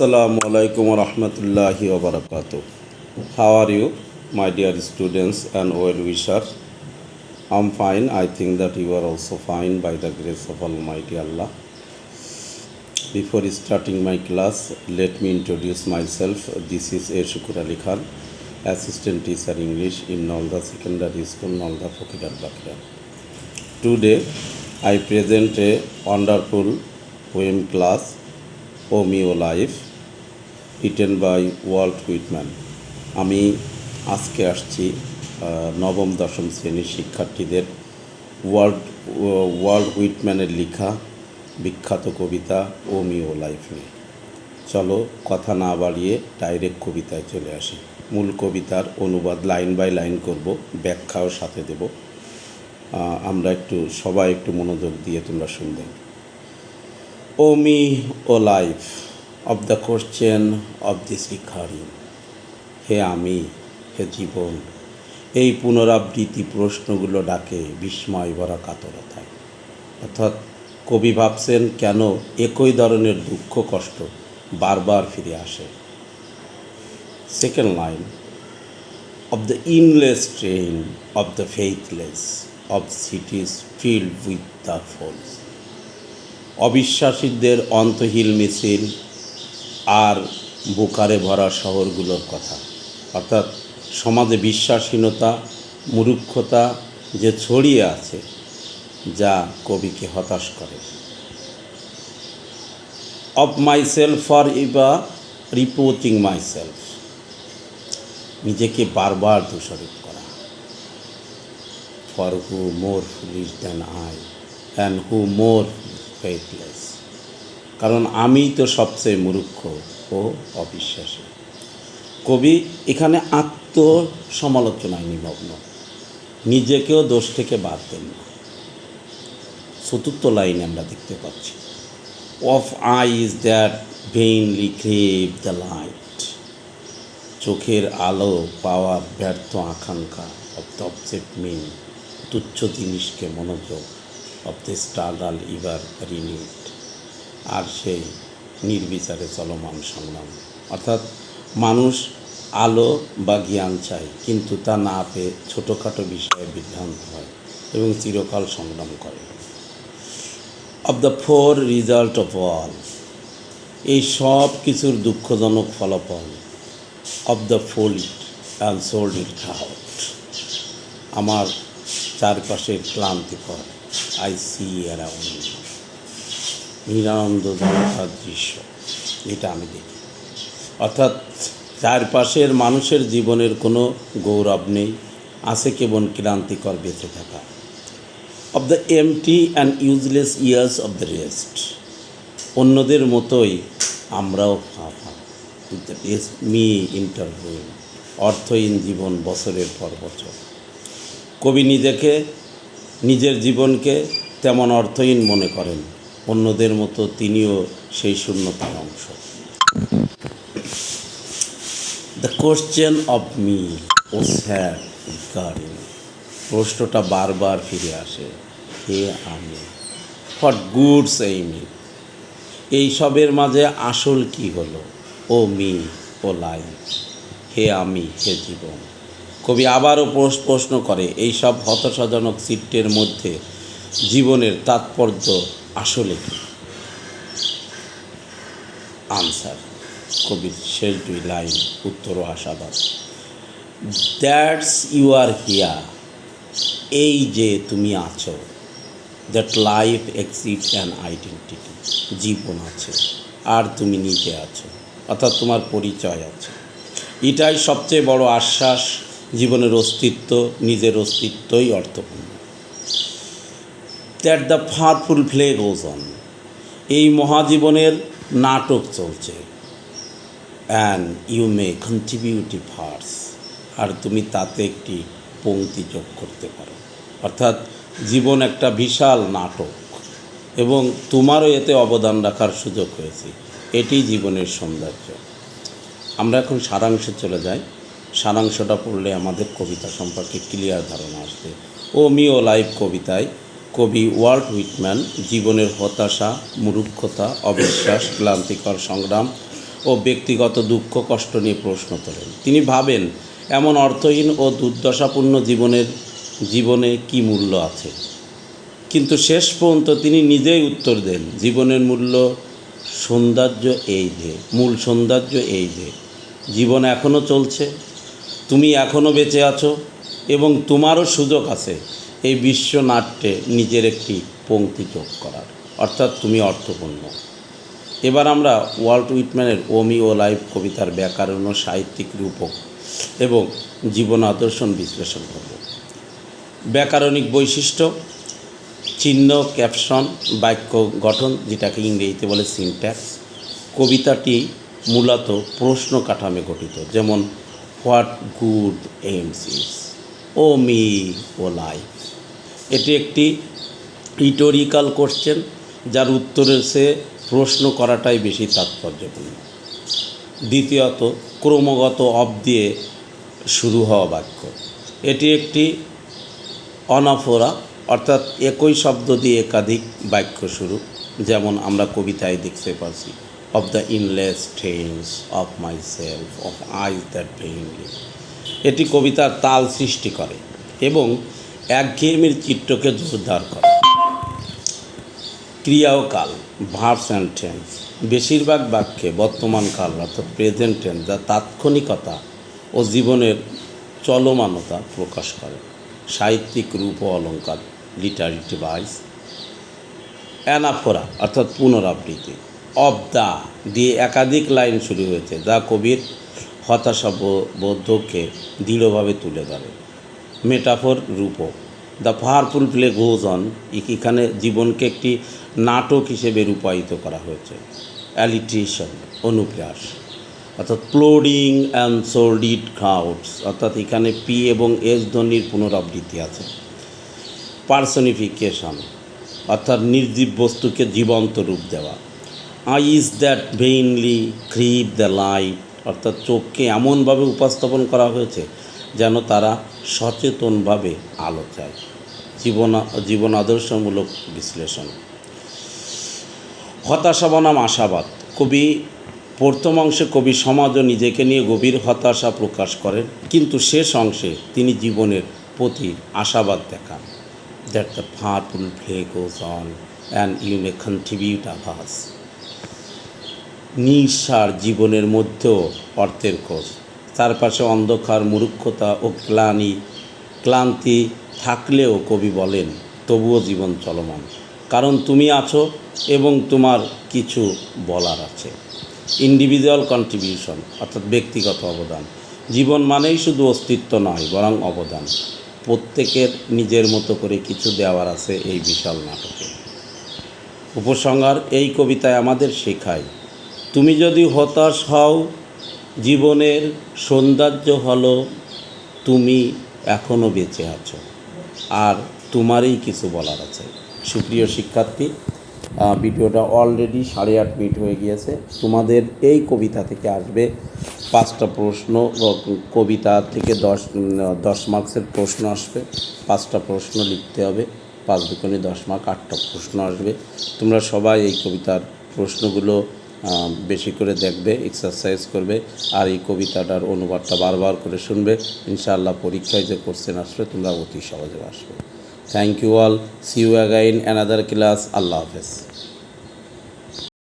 আসসালামু আলাইকুম রহমতুল্লাহি ওবরাকাত। How are you my dear students and well wisher am fine I think that you are also fine by the grace of almighty Allah before starting my class let me introduce myself this is a Shukur Ali Khan assistant teacher English in Nalda secondary school Nalda ফকিরাল বাকিরাল today I present a wonderful poem class O me O life written by Walt Whitman আমি আজকে আসছি নবম, দশম শ্রেণির শিক্ষার্থীদের world world হুইটম্যানের লেখা, বিখ্যাত কবিতা ওমিও life নিয়ে। চলো কথা না বাড়িয়ে ডাইরেক্ট কবিতায় চলে আসি। মূল কবিতার অনুবাদ লাইন বাই লাইন করব, ব্যাখ্যাও সাথে দেব। আমরা একটু, সবাই একটু মনোযোগ দিয়ে তোমরা শুনবে। O me O life of the question of this recurring হে আমি, হে জীবন, এই পুনরাবৃত্তি প্রশ্নগুলো ডাকে বিস্ময় ভরা কাতরতায়। অর্থাৎ কবি ভাবছেন, কেন একই ধরনের দুঃখ কষ্ট বারবার ফিরে আসে? Second line of the endless train of the faithless of cities filled with the false অবিশ্বাসীদের অন্তহীন মিছিল আর বোকারে ভরা শহরগুলোর কথা। অর্থাৎ সমাজে বিশ্বাসহীনতা, মূর্খতা যে ছড়িয়ে আছে, যা কবিকে হতাশ করে। Of myself forever reproaching myself নিজেকে বারবার দোষারোপ করা। For who more foolish than I and who more faithless কারণ আমি তো সবচেয়ে মূর্খ ও অবিশ্বাসী। কবি এখানে আত্মসমালোচনায় নিমগ্ন। নিজেকেও দোষ থেকে বাদ দেন না। চতুর্থ লাইনে আমরা দেখতে পাচ্ছি। Of eyes that vainly crave the light. চোখের আলো পাওয়ার ব্যর্থ আকাঙ্ক্ষা অব দ্য অবজেক্ট মিন তুচ্ছ জিনিসকে মনোযোগ অব দ্য স্টারডাল ইভার রিনিট আর সেই নির্বিচারে চলমান সংগ্রাম। অর্থাৎ মানুষ আলো বা জ্ঞান চায়, কিন্তু তা না পেয়ে ছোটোখাটো বিষয়ে বিভ্রান্ত হয় এবং চিরকাল সংগ্রাম করে। Of the poor results of all এই সব কিছুর দুঃখজনক ফলাফল of the fold and sold it out আমার চারপাশের ক্লান্তিকর আই সি অ্যারাউন্ড নিরানন্দজনকার দৃশ্য এটা আমি দেখি। অর্থাৎ চারপাশের মানুষের জীবনের কোনো গৌরব নেই, আছে কেবল ক্লান্তিকর বেঁচে থাকা। Of the empty and useless years of the rest অন্যদের মতোই আমরাও ফাঁফা মি ইন্টারভিউ অর্থহীন জীবন বছরের পর বছর। কবি নিজেকে, নিজের জীবনকে তেমন অর্থহীন মনে করেন। অন্যদের মতো তিনিও সেই শূন্যতার অংশ। The question of me O sir garden প্রশ্নটা বারবার ফিরে আসে হে আমি? হোয়াট গুডস এই মি এইসবের মাঝে আসল কি হলো? ও মি ও লাইফ হে আমি, হে জীবন। কবি আবারও প্রশ- প্রশ্ন করে এইসব হতাশাজনক চিত্রের মধ্যে জীবনের তাৎপর্য আসলে কি? আনসার কবির শেষ দুই লাইন, উত্তর ও আশাবাদ। দ্যাটস ইউ আর হিয়া এই যে তুমি আছো that life exists and identity জীবন আছে, আর তুমি নিজে আছো, অর্থাৎ তোমার পরিচয় আছে। এটাই সবচেয়ে বড় আশ্বাস, জীবনের অস্তিত্ব, নিজের অস্তিত্বই অর্থপূর্ণ। That the powerful play goes on এই মহাজীবনের নাটক চলছে। And you may contribute a verse আর তুমি তাতে একটি পংক্তি যোগ করতে পারো। অর্থাৎ জীবন একটা বিশাল নাটক। এবং তোমারও এতে অবদান রাখার সুযোগ হয়েছে। এটি জীবনের সৌন্দর্য। আমরা এখন সারাংশে চলে যাই। সারাংশটা পড়লে আমাদের কবিতা সম্পর্কে ক্লিয়ার ধারণা আসবে। ও মিও লাইভ কবিতায় কবি ওয়াল্ট হুইটম্যান, জীবনের হতাশা, মূর্খতা, অবিশ্বাস, ক্লান্তিকর সংগ্রাম ও ব্যক্তিগত দুঃখ, কষ্ট নিয়ে প্রশ্ন তোলেন। তিনি ভাবেন, এমন অর্থহীন ও দুর্দশাপূর্ণ জীবনের, জীবনে কি মূল্য আছে? কিন্তু শেষ পর্যন্ত তিনি নিজেই উত্তর দেন, জীবনের মূল্য সৌন্দর্য এই যে, মূল সৌন্দর্য এই যে, জীবন এখনও চলছে, তুমি এখনও বেঁচে আছো এবং তোমারও সুযোগ আছে। এই বিশ্বনাট্যে নিজের একটি পঙ্ক্তি যোগ করার। অর্থাৎ তুমি অর্থপূর্ণ। এবার আমরা ওয়াল্ট উইটম্যানের ওমি ও লাইভ কবিতার ব্যাকরণ ও সাহিত্যিক রূপক এবং জীবন আদর্শন বিশ্লেষণ করব। ব্যাকরণিক বৈশিষ্ট্য, চিহ্ন, ক্যাপশন, বাক্য গঠন, যেটাকে ইংরেজিতে বলে সিনট্যাক্স কবিতাটি মূলত প্রশ্ন কাঠামে গঠিত, যেমন what good aims is O me O life. এটি একটি ইটোরিক্যাল কোশ্চেন যার উত্তরে সে প্রশ্ন করাটাই বেশি তাৎপর্যপূর্ণ। দ্বিতীয়ত, ক্রমাগত অব দিয়ে শুরু হওয়া বাক্য। এটি একটি অনাফোরা, অর্থাৎ একই শব্দ দিয়ে একাধিক বাক্য শুরু, যেমন আমরা কবিতায় দেখতে পাচ্ছি of the endless trains of myself of eyes that vainly এটি কবিতার তাল সৃষ্টি করে এবং একঘেয়েমির চিত্রকে জোরদার করে। ও কাল, ভার্স অ্যান্ড টেন্স। বেশিরভাগ বাক্যে বর্তমান কাল অর্থাৎ প্রেজেন্ট টেন্স যা তাৎক্ষণিকতা ও জীবনের চলমানতা প্রকাশ করে। সাহিত্যিক রূপ ও অলঙ্কার লিটারি ডিভাইস অ্যানাফোরা অর্থাৎ পুনরাবৃত্তি। অব দা, দিয়ে একাধিক লাইন শুরু হয়েছে যা কবির হতাশাবোধকে দৃঢ়ভাবে তুলে ধরে। Metaphor Rupak. The powerful play goes on. এখানে জীবনকে একটি নাটক হিসেবে রূপায়িত করা হয়েছে। অ্যালিট্রেশন অনুপ্রাস, অর্থাৎ প্লোডিং অ্যান্ড সোল্ডিড ক্রাউডস, অর্থাৎ এখানে পি এবং এস ধ্বনির পুনরাবৃত্তি আছে। পার্সনিফিকেশন, অর্থাৎ নির্জীব বস্তুকে জীবন্ত রূপ দেওয়া। Eyes that vainly crave the light, অর্থাৎ চোখকে এমনভাবে উপস্থাপন করা হয়েছে যেন তারা সচেতনভাবে আলো চায়। জীবন জীবন আদর্শমূলক বিশ্লেষণ। হতাশা বনাম আশাবাদ। কবি, প্রথম অংশে কবি সমাজ ও নিজেকে নিয়ে গভীর হতাশা প্রকাশ করেন, কিন্তু শেষ অংশে তিনি জীবনের প্রতি আশাবাদ দেখান। That the powerful play goes on and you may contribute আভাস নিঃসার জীবনের মধ্যেও অর্থের খোঁজ। চারপাশে অন্ধকার, মূর্খতা ও ক্লানি, ক্লান্তি থাকলেও কবি বলেন, তবুও জীবন চলমান। কারণ তুমি আছো এবং তোমার কিছু বলার আছে। ইন্ডিভিজুয়াল কন্ট্রিবিউশন অর্থাৎ ব্যক্তিগত অবদান। জীবন মানেই শুধু অস্তিত্ব নয়, বরং অবদান। প্রত্যেকের নিজের মতো করে কিছু দেওয়ার আছে এই বিশাল নাটকে। উপসংহার এই কবিতায় আমাদের শেখায়, তুমি যদি হতাশ হও জীবনের সৌন্দর্য হলো তুমি এখনও বেঁচে আছো। আর তোমারই কিছু বলার আছে। সুপ্রিয় শিক্ষার্থী ভিডিওটা অলরেডি সাড়ে আট মিনিট হয়ে গিয়েছে। তোমাদের এই কবিতা থেকে আসবে পাঁচটা প্রশ্ন কবিতা থেকে দশ দশ মার্কসের প্রশ্ন আসবে। পাঁচটা প্রশ্ন লিখতে হবে। পাঁচ দুকোনি দশ মার্ক, আটটা প্রশ্ন আসবে। তোমরা সবাই এই কবিতার প্রশ্নগুলো বেশি করে দেখবে এক্সারসাইজ করবে, আর এই কবিতাটার অনুবাদটা বারবার করে শুনবে। ইনশাআল্লাহ পরীক্ষায় যে কোশ্চেন আসবে, তোমরা অতি সহজে আসবে। Thank you all see you again another class আল্লাহ হাফেজ।